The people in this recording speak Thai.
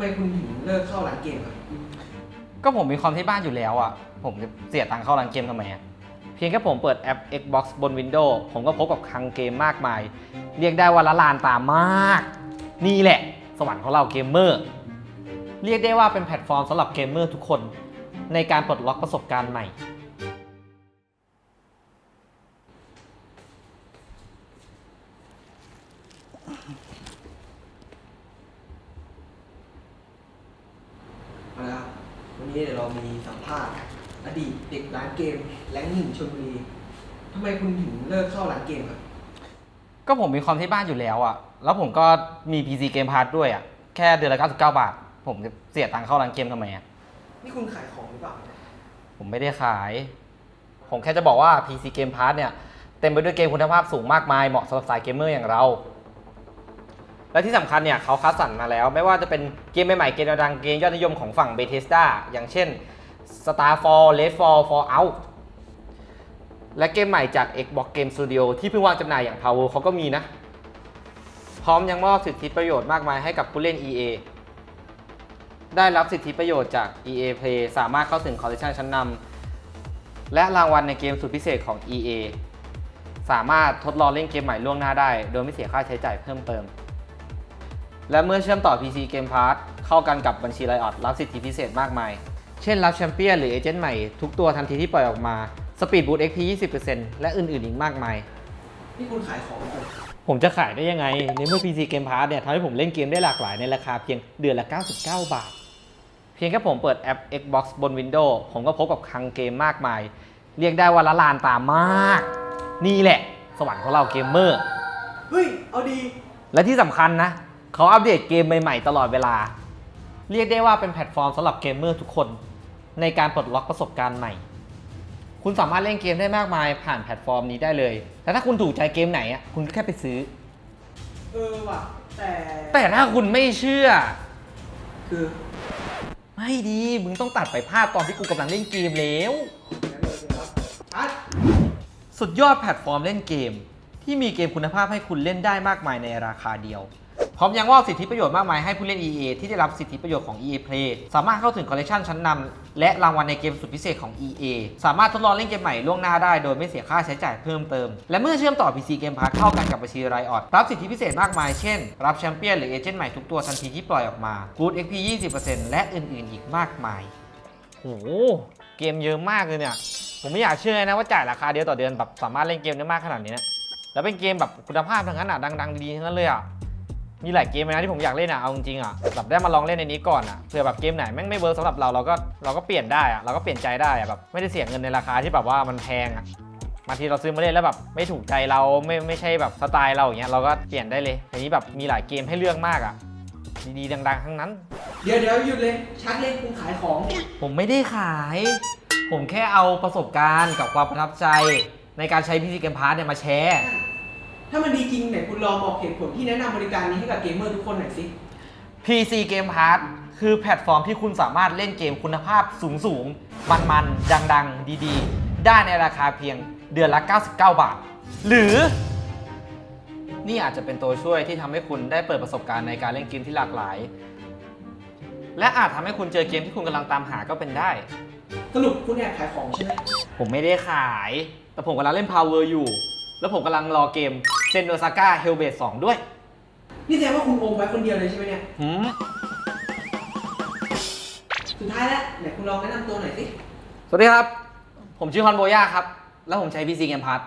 ไมคุณถึงเลิกเข้าร้านเกมครับ ก็ผมมีคอมที่บ้านอยู่แล้วอะ ผมจะเสียตังค์เข้าร้านเกมทำไมอะเพียงแค่ผมเปิดแอป Xbox บน Windows ผมก็พบกับคลังเกมมากมาย เรียกได้ว่าละลานตามาก นี่แหละ สวรรค์ของเราเกมเมอร์ เรียกได้ว่าเป็นแพลตฟอร์มสำหรับเกมเมอร์ทุกคน ในการปลดล็อกประสบการณ์ใหม่ เอาละครับวั นนี้เดี๋ยวเรามีสัมภาษณ์อดีตเด็กร้านเกมแรงหนึ่งชลบุรีทำไมคุณถึงเลิกเข้าร้านเกมครับ ก็ผมมีคอมที่บ้านอยู่แล้วอะแล้วผมก็มี PC Game Pass ด้วยอะแค่เดือนละ99 บาท ผมจะเสียตังค์เข้าร้านเกมทำไมอะนี่คุณขายของหรือเปล่าผมไม่ได้ขาย ผมแค่จะบอกว่า PC Game Pass เนี่ย เต็มไปด้วยเกมคุณภาพสูงมากมายเหมาะสำหรับสายเกมเมอร์อย่างเรา และที่สำคัญเนี่ยเขาคัดสรรมาแล้ว ไม่ว่าจะเป็นเกมใหม่ๆเกมดังเกมยอดนิยมของฝั่ง Bethesda อย่างเช่น Starfall Redfall Fallout และเกมใหม่จาก Xbox Game Studio ที่เพิ่งวางจำหน่ายอย่าง Power เขาก็มีนะ พร้อมยังมอบสิทธิประโยชน์มากมายให้กับผู้เล่น EA ได้รับสิทธิประโยชน์จาก EA Play สามารถเข้าถึงคอลเลคชันชั้นนำและรางวัลในเกมสุดพิเศษของ EA สามารถทดลองเล่นเกมใหม่ล่วงหน้าได้ โดยไม่เสียค่าใช้จ่ายเพิ่มเติม และเมื่อเชื่อมต่อ PC Game Pass เข้ากันกับบัญชีไลออดรับสิทธิพิเศษมากมาย เช่นรับแชมเปี้ยนหรือเอเจนต์ใหม่ทุกตัวทันทีที่ปล่อยออกมา Speed Boost XP 20%และอื่นๆ อีกมากมาย นี่คุณขายของหรือเปล่าผมจะขายได้ยังไง ในเมื่อ PC Game Pass เนี่ยทำให้ผมเล่นเกมได้หลากหลายในราคาเพียงเดือนละ 99 บาท เพียงแค่ผมเปิดแอป Xbox บน Windows ผมก็พบกับคลังเกมมากมาย เรียกได้ว่าละลานตามาก นี่แหละ สวรรค์ของเราเกมเมอร์ เฮ้ย เอาดี และที่สำคัญนะ เขาอัปเดตเกมใหม่ๆ ตลอดเวลา เรียกได้ว่าเป็นแพลตฟอร์มสำหรับเกมเมอร์ทุกคน ในการปลดล็อกประสบการณ์ใหม่ คุณสามารถเล่นเกมได้มากมายผ่านแพลตฟอร์มนี้ได้เลย แต่ถ้าคุณถูกใจเกมไหนอะคุณก็แค่ไปซื้อ เออว่ะ แต่แต่ถ้าคุณไม่เชื่อ คือไม่ดี มึงต้องตัดไปภาพตอนที่กูกำลังเล่นเกมแล้ว งั้นเลยนะครับอัดสุดยอดแพลตฟอร์มเล่นเกม ที่มีเกมคุณภาพให้คุณเล่นได้มากมายในราคาเดียว พร้อมยังมอบสิทธิประโยชน์มากมายให้ผู้เล่น EA ที่ได้รับสิทธิประโยชน์ของ EA Play สามารถเข้าถึงคอลเลคชันชั้นนำและรางวัลในเกมสุดพิเศษของ EA สามารถทดลองเล่นเกมใหม่ล่วงหน้าได้โดยไม่เสียค่าใช้จ่ายเพิ่มเติม และเมื่อเชื่อมต่อ PC Game Pass เข้ากันกับบัญชีไรออดรับสิทธิพิเศษมากมายเช่น รับแชมเปี้ยนหรือเอเจนต์ใหม่ทุกตัวทันทีที่ปล่อยออกมา Good XP 20%และอื่นๆ อีกมากมายโหเกมเยอะมากเลยเนี่ย ผมไม่อยากเชื่อนะว่าจ่ายราคาเดียวต่อเดือนแบบสามารถเล่นเกมได้มากขนาดนี้นะแล้วเป็นเกมแบบคุณภาพทั้งนั้นอะดัง ๆ ดีทั้งนั้นเลยอะ มีหลายเกมเลยนะที่ผมอยากเล่นอะ เอาจริงๆอะแบบได้มาลองเล่นในนี้ก่อนอะเผื่อแบบเกมไหนแม่งไม่เวิร์กสำหรับเราเราก็เราก็เปลี่ยนได้อะเราก็เปลี่ยนใจได้อะแบบไม่ได้เสียเงินในราคาที่แบบว่ามันแพงอะบางทีเราซื้อมาเล่นแล้วแบบไม่ถูกใจเราไม่ไม่ใช่แบบสไตล์เราอย่างเงี้ยเราก็เปลี่ยนได้เลยทีนี้แบบมีหลายเกมให้เลือกมากอะ ดีๆดัง ๆ ทั้งนั้น เดี๋ยวเดี๋ยวหยุดเลยชัดเลยคุณขายของ ผมไม่ได้ขาย ผมแค่เอาประสบการณ์กับความประทับใจ ในการใช้ PC Game Pass เนี่ยมาแชร์ ถ้ามันดีจริงไหนคุณลองบอกเหตุผลที่แนะนำบริการนี้ให้กับเกมเมอร์ทุกคนหน่อยสิ PC Game Pass คือแพลตฟอร์มที่คุณสามารถเล่นเกมคุณภาพสูงสูงๆมันๆดังๆ ดีๆ ได้ในราคาเพียงเดือนละ 99 บาท หรือ นี่อาจจะเป็นตัวช่วยที่ทำให้คุณได้เปิดประสบการณ์ในการเล่นเกมที่หลากหลาย และอาจทำให้คุณเจอเกมที่คุณกำลังตามหาก็เป็นได้ สรุปคุณแอบขายของใช่ไหมผมไม่ได้ขาย แต่ผมกำลังเล่น Power อยู่ แล้วผมกำลังรอเกม เซนโ o ซาก้าเฮลเบ e 2ด้วย นี่แสดงว่าคุณโอมไว้คนเดียวเลยใช่ไหมเนี่ย หืม สุดท้ายแล้วไหนคุณลองแนะนำตัวหน่อยสิ สวัสดีครับ ผมชื่อฮอนโบย่าครับ แล้วผมใช้ PC Game Pass